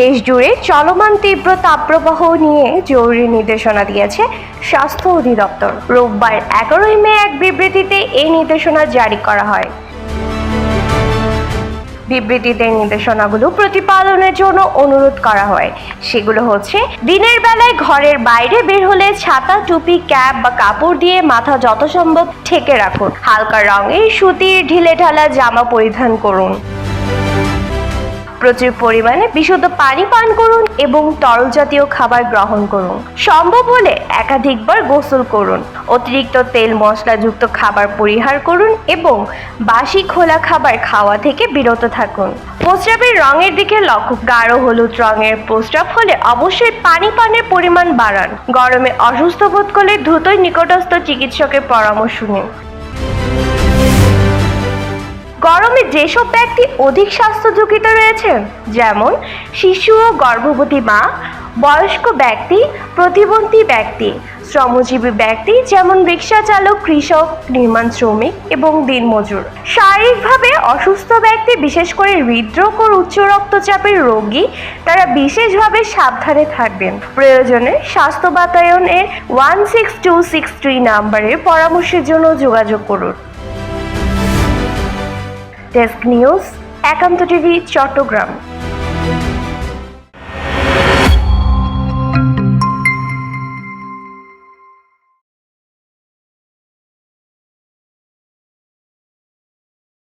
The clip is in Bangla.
দেশ জুড়ে চলমান তীব্র তাপপ্রবাহ নিয়ে জরুরি নির্দেশনা দিয়েছে স্বাস্থ্য অধিদপ্তর। রোববার এগারোই মে এক বিবৃতিতে এই নির্দেশনা জারি করা হয়। বিবৃতিতে নির্দেশনাগুলো প্রতিপালনের জন্য অনুরোধ করা হয়। সেগুলো হচ্ছে, দিনের বেলায় ঘরের বাইরে বের হলে ছাতা, টুপি, ক্যাপ বা কাপড় দিয়ে মাথা যত সম্ভব ঠেকে রাখুন। হালকা রঙের সুতির ঢিলে ঢালা জামা পরিধান করুন। প্রচুর পরিমাণে বিশুদ্ধ পানি পান করুন এবং তরল জাতীয় খাবার গ্রহণ করুন। সম্ভব হলে একাধিকবার গোসল করুন। অতিরিক্ত তেল মশলাযুক্ত খাবার পরিহার করুন এবং বাসি খোলা খাবার খাওয়া থেকে বিরত থাকুন। প্রস্রাবের রঙের দিকে লক্ষ্য। গাঢ় হলুদ রঙের প্রস্রাব হলে অবশ্যই পানি পানের পরিমাণ বাড়ান। গরমে অসুস্থ বোধ করলে দ্রুতই নিকটস্থ চিকিৎসকের পরামর্শ নিন। যেসব ব্যক্তি অধিক স্বাস্থ্য ঝুঁকিতে রয়েছেন যেমন শিশু ও গর্ভবতী মা, বয়স্ক ব্যক্তি, প্রতিবন্ধী ব্যক্তি, শ্রমজীবী ব্যক্তি, যেমন রিক্সা চালক কৃষক, নির্মাণ শ্রমিক এবং দিনমজুর। শারীরিকভাবে অসুস্থ ব্যক্তি, বিশেষ করে হৃদরোগ ও উচ্চ রক্তচাপের রোগী, তারা বিশেষভাবে সাবধানে থাকবেন। প্রয়োজনে স্বাস্থ্য বাতায়নের one six two six three নাম্বারের পরামর্শের জন্য যোগাযোগ করুন। ডেস্ক নিউজ একান্ত টিভি চট্টগ্রাম।